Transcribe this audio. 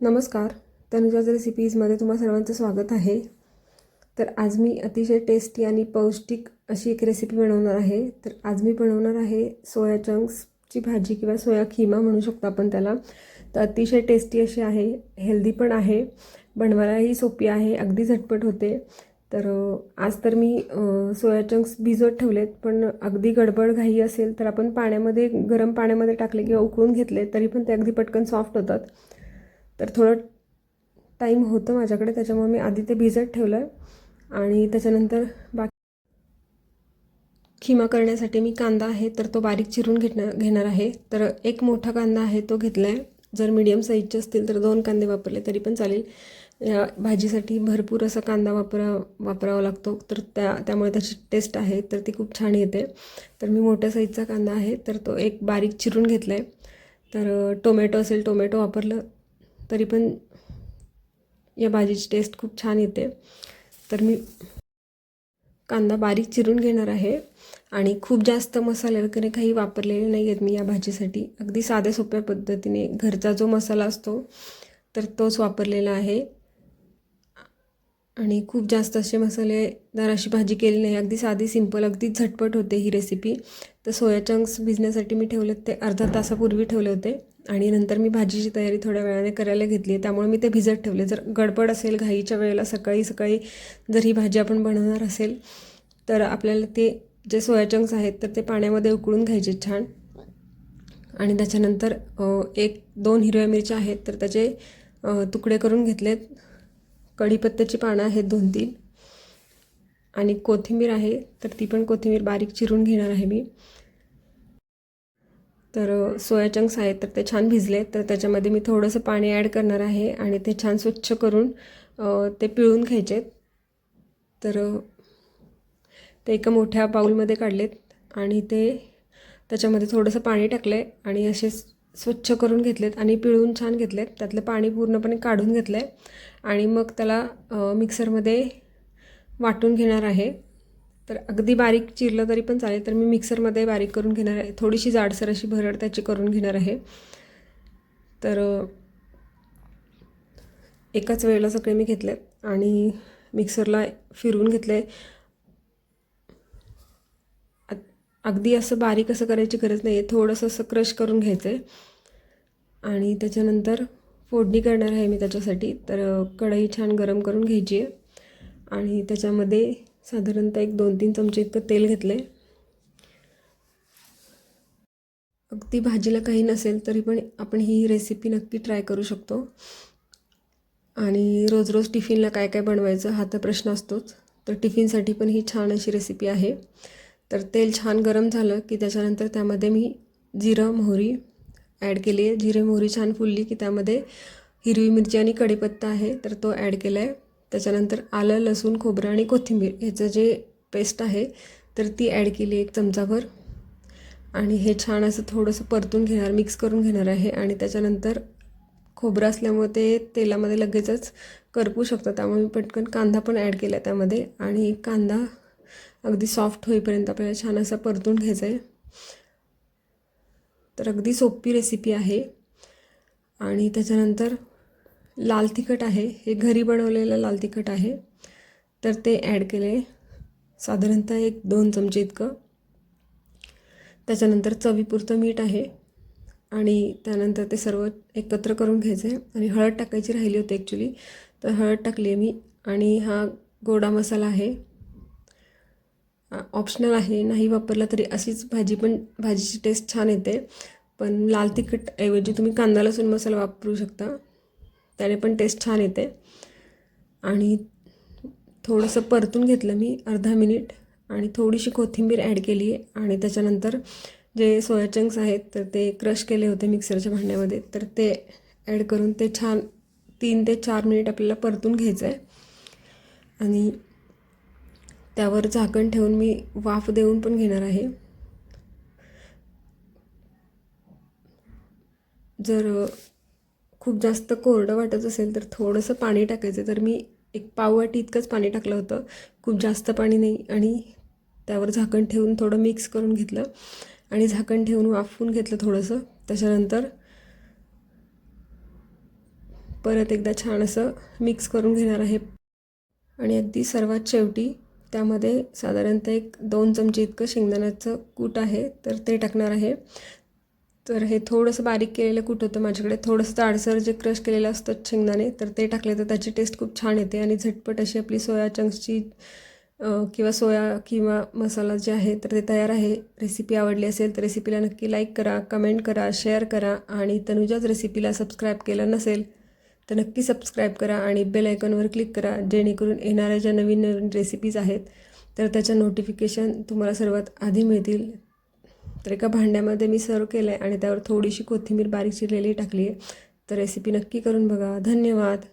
नमस्कार. तनुजाज रेसिपीजमध्ये तुम्हा सर्वांचं स्वागत आहे. तर आज मी अतिशय टेस्टी आणि पौष्टिक अशी एक रेसिपी बनवणार आहे. तर आज मी बनवणार आहे सोया चंक्सची भाजी किंवा सोया खिमा म्हणू शकतो आपण त्याला. तर अतिशय टेस्टी अशी आहे. हेल्दी पण आहे. बनवायलाही सोपी आहे. अगदी झटपट होते. तर आज तर मी सोया चंक्स भिजत ठेवलेत. पण अगदी गडबड घाई असेल तर आपण पाण्यामध्ये गरम पाण्यामध्ये टाकले किंवा उकळून घेतले तरी पण ते अगदी पटकन सॉफ्ट होतात. तर थोडं टाईम होतं माझ्याकडे त्याच्यामुळे मी आधी ते भिजत ठेवलं आहे आणि त्याच्यानंतर बाकी खिमा करण्यासाठी मी कांदा आहे तर तो बारीक चिरून घेणार घेणार आहे. तर एक मोठा कांदा आहे तो घेतला आहे जर मीडियम साईजचे असतील तर दोन कांदे वापरले तरी पण चालेल. या भाजीसाठी भरपूर असा कांदा वापरा वापरावा लागतो. तर त्या त्यामुळे त्याची टेस्ट आहे तर ती खूप छान येते. तर मी मोठ्या साईजचा कांदा आहे तर तो एक बारीक चिरून घेतला आहे तर टोमॅटो असेल टोमॅटो वापरलं तरी पण या भाजीची टेस्ट खूप छान येते. तर मी कांदा बारीक चिरून घेणार आहे आणि खूप जास्त मसाले वगैरे काही वापरलेले नाही आहेत मी या भाजीसाठी. अगदी साध्या सोप्या पद्धतीने घरचा जो मसाला असतो तर तोच वापरलेला आहे. आणि खूप जास्त असे मसालेदार अशी भाजी केली नाही. अगदी साधी सिंपल अगदी झटपट होते ही रेसिपी तर सोया चंक्स भिजण्यासाठी मी ठेवलेत ते अर्धा तासापूर्वी ठेवले होते. आणि नंतर मी भाजीची तयारी थोड्या वेळाने करायला घेतली आहे. त्यामुळे मी ते भिजत ठेवले. जर गडबड असेल घाईच्या वेळेला सकाळी सकाळी जर ही भाजी आपण बनवणार असेल तर आपल्याला ते जे सोया चंक्स आहेत तर ते पाण्यामध्ये उकळून घ्यायचे छान. आणि त्याच्यानंतर एक दोन हिरव्या मिरच्या आहेत तर त्याचे तुकडे करून घेतलेत. कढीपत्त्याची पानं आहेत दोन तीन. आणि कोथिंबीर आहे तर ती पण कोथिंबीर बारीक चिरून घेणार आहे मी. तर सोया चंक्स आहेत तर ते छान भिजले तर त्याच्यामध्ये मी थोडंसं पाणी ॲड करणार आहे आणि ते छान स्वच्छ करून ते पिळून घ्यायचे तर ते एका मोठ्या बाऊलमध्ये काढलेत आणि ते त्याच्यामध्ये थोडंसं पाणी टाकलं आहे आणि असे स्वच्छ करून घेतलेत आणि पिळून छान घेतलेत. त्यातलं पाणी पूर्णपणे काढून घेतलं आहे आणि मग त्याला मिक्सरमध्ये वाटून घेणार आहे. तर अगदी बारीक चिरलं तरी पण चालेल तर मी मिक्सरमध्ये बारीक करून घेणार आहे. थोडीशी जाडसर अशी भरड त्याची करून घेणार आहे. तर एकाच वेळेला सगळे मी घेतलेत आणि मिक्सरला फिरवून घेतले अगदी असं बारीक असं करायची गरज नाही आहे थोडंसं असं क्रश करून घ्यायचं आहे आणि त्याच्यानंतर फोडणी करणार आहे मी त्याच्यासाठी. तर कढई छान गरम करून घ्यायची आहे. आणि त्याच्यामध्ये साधारणतः एक दोन तीन चमचे इतकं तेल घेतलं आहे अगदी भाजीला काही नसेल तरी पण आपण ही रेसिपी नक्की ट्राय करू शकतो. आणि रोज रोज टिफिनला काय काय बनवायचं हा तर प्रश्न असतोच. तर टिफिनसाठी पण ही छान अशी रेसिपी आहे. तर तेल छान गरम झालं की त्याच्यानंतर त्यामध्ये मी जिरं मोहरी ॲड केली आहे. जिरे मोहरी छान फुलली की त्यामध्ये हिरवी मिरची आणि कढीपत्ता आहे तर तो ॲड केला आहे त्याच्यानंतर आलं लसूण खोबरं आणि कोथिंबीर ह्याचं जे पेस्ट आहे तर ती ॲड केली एक चमचाभर. आणि हे छान असं थोडंसं परतून घेणार मिक्स करून घेणार आहे. आणि त्याच्यानंतर खोबरं असल्यामुळे ते तेलामध्ये लगेचच करपू शकतं त्यामुळे मी पटकन कांदा पण ॲड केला त्यामध्ये. आणि कांदा अगदी सॉफ्ट होईपर्यंत आपल्याला छान असा परतून घ्यायचं आहे तर अगदी सोपी रेसिपी आहे. आणि त्याच्यानंतर लाल तिखट आहे. हे घरी बनवलेलं लाल तिखट आहे. तर ते ॲड केले साधारणतः एक दोन चमचे इतकं. त्याच्यानंतर चवीपुरतं मीठ आहे. आणि त्यानंतर ते सर्व एकत्र करून घ्यायचं आहे आणि हळद टाकायची राहिली होती ॲक्च्युली तर हळद टाकली आहे मी. आणि हा गोडा मसाला आहे. ऑप्शनल आहे नाही वापरला तरी अशीच भाजी पण भाजीची टेस्ट छान येते. पण लाल तिखट ऐवजी तुम्ही कांदा लसूण मसाला वापरू शकता. त्याने पण टेस्ट छान येते. आणि थोडंसं परतून घेतलं मी अर्धा मिनिट आणि थोडीशी कोथिंबीर ॲड केली आहे आणि त्याच्यानंतर जे सोया चंक्स आहेत तर ते क्रश केले होते मिक्सरच्या भांड्यामध्ये. तर ते ॲड करून ते छान तीन ते चार मिनिट आपल्याला परतून घ्यायचं आहे आणि त्यावर झाकण ठेवून मी वाफ देऊन पण घेणार आहे. जर खूप जास्त कोरडं वाटत असेल तर थोडंसं पाणी टाकायचं. तर मी एक पाववाटी इतकंच पाणी टाकलं होतं. खूप जास्त पाणी नाही आणि त्यावर झाकण ठेवून थोडं मिक्स करून घेतलं आणि झाकण ठेवून वाफवून घेतलं थोडंसं. त्याच्यानंतर परत एकदा छान असं मिक्स करून घेणार आहे. आणि अगदी सर्वात शेवटी त्यामध्ये साधारणतः एक दोन चमचे इतकं शेंगदाण्याचं कूट आहे तर ते टाकणार आहे. तर हे थोडंसं बारीक केलेलं कूट होतं माझ्याकडे. थोडंसं जाडसर जे क्रश केलेलं असतं शेंगदाणे तर ते टाकले तर त्याची टेस्ट खूप छान येते आणि झटपट अशी आपली सोया चंक्सची किंवा सोया किंवा मसाला जे आहे तर ते तयार आहे. रेसिपी आवडली असेल तर रेसिपीला नक्की लाईक करा कमेंट करा शेअर करा आणि तनुजाच रेसिपीला सबस्क्राईब केलं नसेल तर नक्की सबस्क्राईब करा आणि बेल आयकॉनवर क्लिक करा जेणेकरून येणाऱ्या ज्या नवीन नवीन रेसिपीज आहेत तर त्याच्या नोटिफिकेशन तुम्हाला सर्वात आधी मिळतील. तर एका भांड्यामध्ये मी सर्व केलं आहे आणि त्यावर थोडीशी कोथिंबीर बारीक चिरलेली टाकली आहे तर रेसिपी नक्की करून बघा. धन्यवाद.